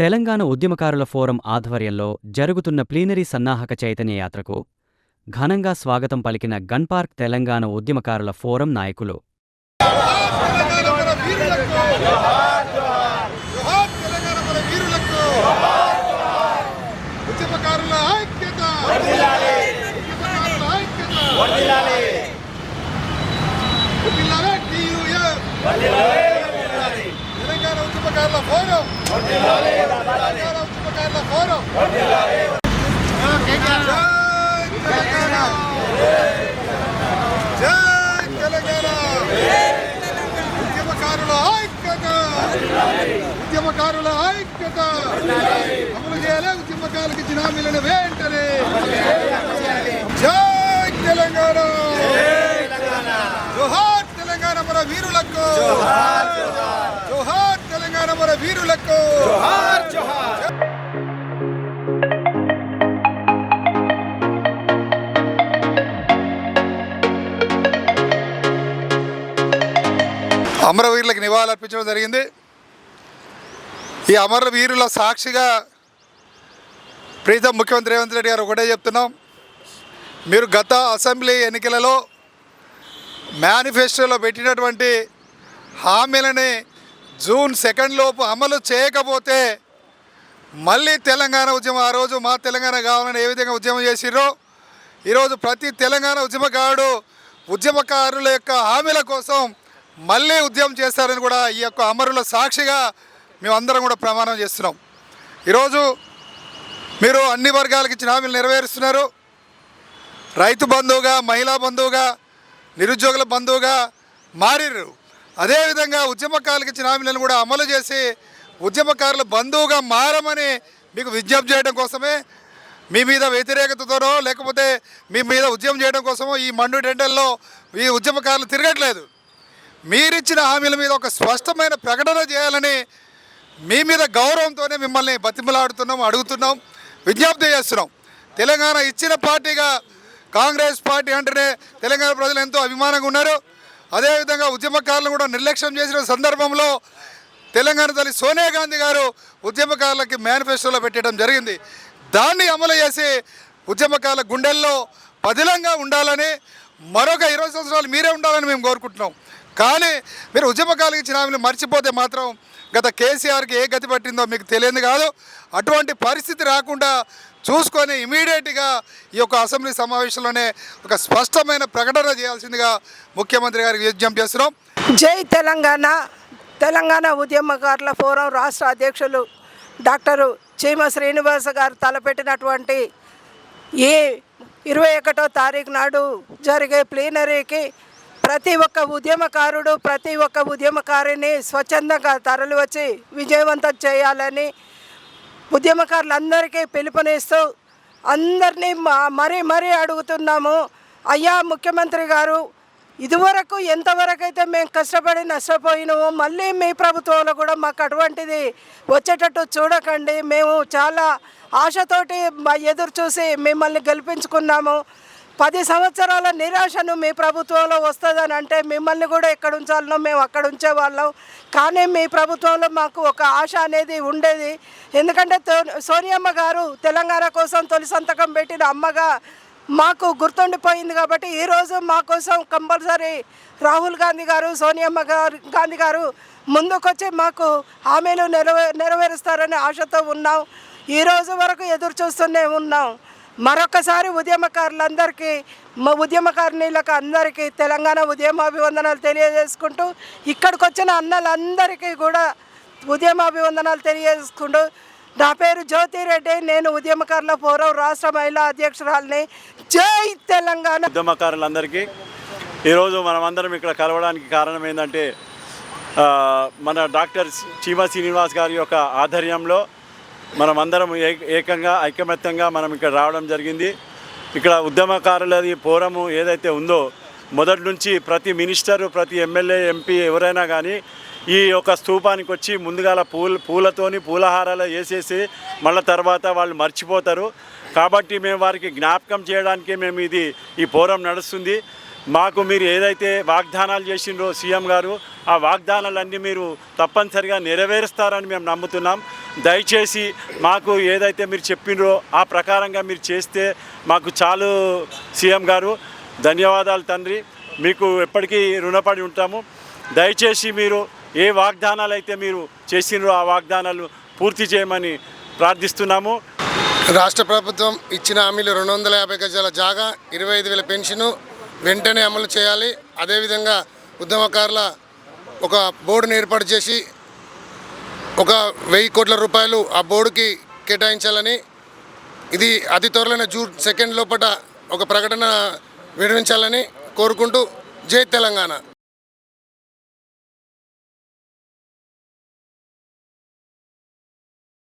తెలంగాణ ఉద్యమకారుల ఫోరం ఆధ్వర్యంలో జరుగుతున్న ప్లీనరీ సన్నాహక చైతన్య యాత్రకు ఘనంగా స్వాగతం పలికిన గన్పార్క్ తెలంగాణ ఉద్యమకారుల ఫోరం నాయకులు తెలంగాణ మన వీరులకు జోహార్ తెలంగాణ మన వీరులకు ఉద్యమకారుల ఐక్యత ఉద్యమకారుల ఐక్యత వర్ధిల్లాలి TUF. తెలంగాణ ఉద్యమకారుల ఫోరం. తెలంగాణ ఉద్యమకారుల ఫోరం. జై తెలంగాణ జై తెలంగాణ. ఉద్యమకారుల ఐక్యత. ఉద్యమకారుల ఐక్యత. అమలు చేయాలి ఉద్యమకారులకు ఇచ్చిన హామీలను వెంటనే. జై తెలంగాణ. జోహార్ తెలంగాణ మన వీరులకు. జోహార్ వీరులకు అమరవీరులకు నివాళులర్పించడం జరిగింది. ఈ అమరవీరుల సాక్షిగా ప్రీతం ముఖ్యమంత్రి రేవంత్ రెడ్డి గారు ఒకటే చెప్తున్నాం. మీరు గత అసెంబ్లీ ఎన్నికలలో మేనిఫెస్టోలో పెట్టినటువంటి హామీలని జూన్ సెకండ్ లోపు అమలు చేయకపోతే మళ్ళీ తెలంగాణ ఉద్యమం ఆ రోజు మా తెలంగాణ కావాలని ఏ విధంగా ఉద్యమం చేసిరో ఈరోజు ప్రతి తెలంగాణ ఉద్యమకారుడు ఉద్యమకారుల యొక్క హామీల కోసం మళ్ళీ ఉద్యమం చేస్తారని కూడా ఈ యొక్క అమరుల సాక్షిగా మేమందరం కూడా ప్రమాణం చేస్తున్నాం. ఈరోజు మీరు అన్ని వర్గాలకు ఇచ్చిన హామీలు నెరవేరుస్తున్నారు. రైతు బంధువుగా మహిళా బంధువుగా నిరుద్యోగుల బంధువుగా మారిర్రు. అదేవిధంగా ఉద్యమకారులకు ఇచ్చిన హామీలను కూడా అమలు చేసి ఉద్యమకారులు బంధువుగా మారమని మీకు విజ్ఞప్తి చేయడం కోసమే మీ మీద వ్యతిరేకతతోనో లేకపోతే మీ మీద ఉద్యమం చేయడం కోసమో ఈ మండు టెండల్లో ఈ ఉద్యమకారులు తిరగట్లేదు. మీరిచ్చిన హామీల మీద ఒక స్పష్టమైన ప్రకటన చేయాలని మీ మీద గౌరవంతోనే మిమ్మల్ని బతిమలాడుతున్నాం అడుగుతున్నాం విజ్ఞప్తి చేస్తున్నాం. తెలంగాణ ఇచ్చిన పార్టీగా కాంగ్రెస్ పార్టీ అంటేనే తెలంగాణ ప్రజలు ఎంతో అభిమానంగా ఉన్నారు. అదేవిధంగా ఉద్యమకారులను కూడా నిర్లక్ష్యం చేసిన సందర్భంలో తెలంగాణ తల్లి సోనియా గాంధీ గారు ఉద్యమకారులకి మేనిఫెస్టోలో పెట్టడం జరిగింది. దాన్ని అమలు చేసి ఉద్యమకారుల గుండెల్లో పదిలంగా ఉండాలని మరొక ఇరవై సంవత్సరాలు మీరే ఉండాలని మేము కోరుకుంటున్నాం. కానీ మీరు ఉద్యమకారులకు ఇచ్చిన హామీలు మర్చిపోతే మాత్రం గత కేసీఆర్కి ఏ గతి పట్టిందో మీకు తెలియదు కాదు. అటువంటి పరిస్థితి రాకుండా చూసుకొని ఇమీడియట్గా ఈ యొక్క అసెంబ్లీ సమావేశంలోనే ఒక స్పష్టమైన ప్రకటన చేయాల్సిందిగా ముఖ్యమంత్రి గారికి విజ్ఞప్తి చేస్తున్నాం. జై తెలంగాణ. తెలంగాణ ఉద్యమకారుల ఫోరం రాష్ట్ర అధ్యక్షులు డాక్టరు చీమ శ్రీనివాస గారు తలపెట్టినటువంటి ఈ ఇరవై ఒకటో తారీఖు నాడు జరిగే ప్లీనరీకి ప్రతి ఒక్క ఉద్యమకారుడు ప్రతి ఒక్క ఉద్యమకారిని స్వచ్ఛందంగా తరలివచ్చి విజయవంతం చేయాలని ఉద్యమకారులందరికీ పిలుపునిస్తూ అందరినీ మ- మరీ మరీ అడుగుతున్నాము. అయ్యా ముఖ్యమంత్రి గారు ఇదివరకు ఎంతవరకు అయితే మేము కష్టపడి నష్టపోయినామో మళ్ళీ మీ ప్రభుత్వంలో కూడా మాకు అటువంటిది వచ్చేటట్టు చూడకండి. మేము చాలా ఆశతోటి ఎదురు చూసి మిమ్మల్ని గెలిపించుకున్నాము. పది సంవత్సరాల నిరాశను మీ ప్రభుత్వంలో వస్తుందని అంటే మిమ్మల్ని కూడా ఎక్కడ ఉంచాలనో మేము అక్కడ ఉంచేవాళ్ళం. కానీ మీ ప్రభుత్వంలో మాకు ఒక ఆశ అనేది ఉండేది. ఎందుకంటే తో- సోనియమ్మ గారు తెలంగాణ కోసం తొలి సంతకం పెట్టిన అమ్మగా మాకు గుర్తుండిపోయింది కాబట్టి ఈరోజు మా కోసం కంపల్సరీ రాహుల్ గాంధీ గారు సోనియమ్మ గారు గాంధీ గారు ముందుకొచ్చి మాకు హామీలు నెరవే నెరవేరుస్తారనే ఆశతో ఉన్నాం. ఈ రోజు వరకు ఎదురు చూస్తూనే ఉన్నాం. మరొకసారి ఉద్యమకారులందరికీ మా ఉద్యమకారులకు అందరికీ తెలంగాణ ఉద్యమాభివందనాలు తెలియజేసుకుంటూ ఇక్కడికి వచ్చిన అన్నలందరికీ కూడా ఉద్యమాభివందనాలు తెలియజేసుకుంటూ నా పేరు జ్యోతిరెడ్డి నేను ఉద్యమకారుల పూర్వం రాష్ట్ర మహిళా అధ్యక్షురాలని. జై తెలంగాణ! ఉద్యమకారులందరికీ ఈరోజు మనమందరం ఇక్కడ కలవడానికి కారణం ఏంటంటే మన డాక్టర్ చీమ శ్రీనివాస్ గారి యొక్క ఆధ్వర్యంలో మనమందరం ఏ ఏకంగా ఐకమత్యంగా మనం ఇక్కడ రావడం జరిగింది. ఇక్కడ ఉద్యమకారులది పోరము ఏదైతే ఉందో మొదటి నుంచి ప్రతి మినిస్టరు ప్రతి ఎమ్మెల్యే ఎంపీ ఎవరైనా కానీ ఈ యొక్క స్థూపానికి వచ్చి ముందుగాల పూల పూలతోని పూలహారాలు వేసేసి మళ్ళీ తర్వాత వాళ్ళు మర్చిపోతారు. కాబట్టి మేము వారికి జ్ఞాపకం చేయడానికే మేము ఇది ఈ పోరం నడుస్తుంది. మాకు మీరు ఏదైతే వాగ్దానాలు చేసిండ్రో సీఎం గారు ఆ వాగ్దానాలన్నీ మీరు తప్పనిసరిగా నెరవేరుస్తారని మేము నమ్ముతున్నాం. దయచేసి మాకు ఏదైతే మీరు చెప్పినరో ఆ ప్రకారంగా మీరు చేస్తే మాకు చాలు సీఎం గారు. ధన్యవాదాలు తండ్రి. మీకు ఎప్పటికీ రుణపడి ఉంటాము. దయచేసి మీరు ఏ వాగ్దానాలు అయితే మీరు చేసినరో ఆ వాగ్దానాలు పూర్తి చేయమని ప్రార్థిస్తున్నాము. రాష్ట్ర ప్రభుత్వం ఇచ్చిన హామీలు రెండు వందల యాభై గజాల జాగా ఇరవై ఐదు వేల పెన్షను వెంటనే అమలు చేయాలి. అదేవిధంగా ఉద్యమకారుల ఒక బోర్డును ఏర్పాటు చేసి ఒక వెయ్యి కోట్ల రూపాయలు ఆ బోర్డుకి కేటాయించాలని ఇది అతి త్వరలోనే జూన్ సెకండ్ లోపల ఒక ప్రకటన వివరించాలని కోరుకుంటూ జై తెలంగాణ.